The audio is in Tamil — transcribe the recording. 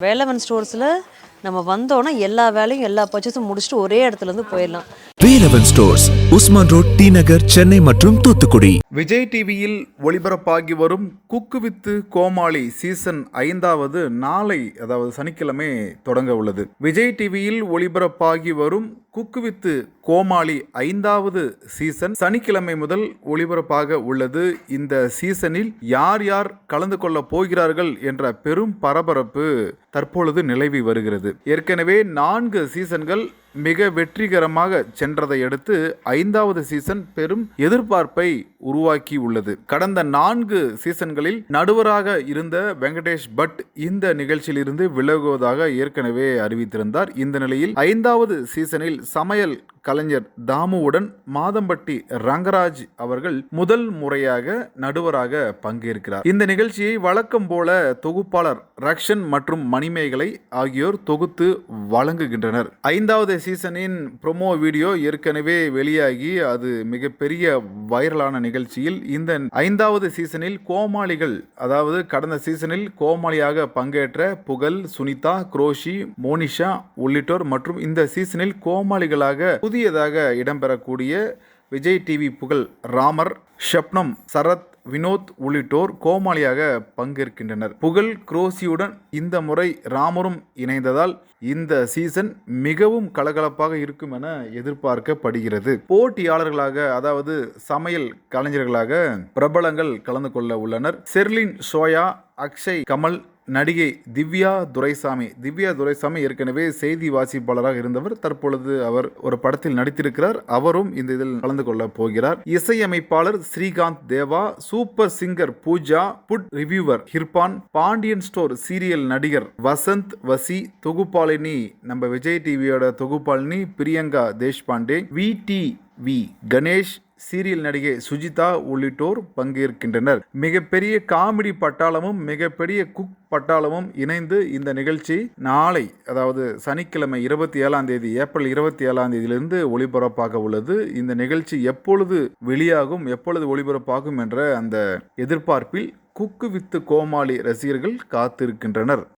வேலவன் ஸ்டோர்ஸில் நம்ம வந்தோன்னா எல்லா வேலையும் எல்லா பர்ச்சேஸும் முடிச்சுட்டு ஒரே இடத்துல இருந்து போயிடலாம். Velavan stores Usman road T Nagar Chennai மற்றும் தூத்துக்குடி. விஜய் டிவியில் ஒளிபரப்பாகி வரும் குக்கு வித்து கோமாளி சீசன் ஐந்தாவது நாளை அதாவது சனிக்கிழமை தொடங்க உள்ளது. விஜய் டிவியில் ஒளிபரப்பாகி வரும் குக்கு வித்து கோமாளி ஐந்தாவது சீசன் சனிக்கிழமை முதல் ஒளிபரப்பாக உள்ளது. இந்த சீசனில் யார் யார் கலந்து கொள்ள போகிறார்கள் என்ற பெரும் பரபரப்பு தற்பொழுது நிலவி வருகிறது. ஏற்கனவே நான்கு சீசன்கள் மிக வெற்றிகரமாக சென்றதை அடுத்து ஐந்தாவது சீசன் பெரும் எதிர்பார்ப்பை உருவாக்கி உள்ளது. கடந்த நான்கு சீசன்களில் நடுவராக இருந்த வெங்கடேஷ் பட் இந்த நிகழ்ச்சியிலிருந்து விலகுவதாக ஏற்கனவே அறிவித்திருந்தார். இந்த நிலையில் ஐந்தாவது சீசனில் சமையல் கலைஞர் தாமுவுடன் மாதம்பட்டி ரங்கராஜ் அவர்கள் முதல் முறையாக நடுவராக பங்கேற்கிறார். இந்த நிகழ்ச்சியை வழக்கம் போல தொகுப்பாளர் ரக்ஷன் மற்றும் மணிமேகலை ஆகியோர் தொகுத்து வழங்குகின்றனர். ஐந்தாவது சீசனின் ப்ரொமோ வீடியோ ஏற்கனவே வெளியாகி அது மிகப்பெரிய வைரலான நிகழ்ச்சியில் இந்த ஐந்தாவது சீசனில் கோமாளிகள் அதாவது கடந்த சீசனில் கோமாளியாக பங்கேற்ற புகழ் சுனிதா குரோஷி மோனிஷா உள்ளிட்டோர் மற்றும் இந்த சீசனில் கோமாளிகளாக புதியதாக இடம்பெறக்கூடிய விஜய் டிவி புகழ் ராமர் ஷப்னம் சரத் வினோத் உள்ளிட்டோர் கோமாளியாக பங்கேற்கின்றனர். புகழ் குரோசியுடன் இந்த முறை ராமரும் இணைந்ததால் இந்த சீசன் மிகவும் கலகலப்பாக இருக்கும் என எதிர்பார்க்கப்படுகிறது. போட்டியாளர்களாக அதாவது சமையல் கலைஞர்களாக பிரபலங்கள் கலந்து கொள்ள உள்ளனர். செர்லின் சோயா அக்ஷய் கமல் நடிகை திவ்யா துரைசாமி. திவ்யா துரைசாமி ஏற்கனவே செய்தி வாசிப்பாளராக இருந்தவர். தற்பொழுது அவர் ஒரு படத்தில் நடித்திருக்கிறார். அவரும் இந்த இதில் கலந்து கொள்ள போகிறார். இசையமைப்பாளர் Srikanth Deva super singer Pooja food reviewer Irfan Pandian store serial நடிகர் வசந்த் வசி தொகுப்பாளினி நம்ம விஜய் டிவியோட தொகுப்பாளினி Priyanka Deshpande V T V Ganesh serial நடிகை சுஜிதா உள்ளிட்டோர் பங்கேற்கின்றனர். மிகப்பெரிய காமெடி பட்டாளமும் மிகப்பெரிய குக் பட்டாளமும் இணைந்து இந்த நிகழ்ச்சி நாளை அதாவது சனிக்கிழமை இருபத்தி ஏழாம் தேதி ஏப்ரல் இருபத்தி ஏழாம் தேதியிலிருந்து ஒளிபரப்பாக உள்ளது. இந்த நிகழ்ச்சி எப்பொழுது வெளியாகும் எப்பொழுது ஒளிபரப்பாகும் என்ற அந்த எதிர்பார்ப்பில் குக்கு வித்து கோமாளி ரசிகர்கள் காத்திருக்கின்றனர்.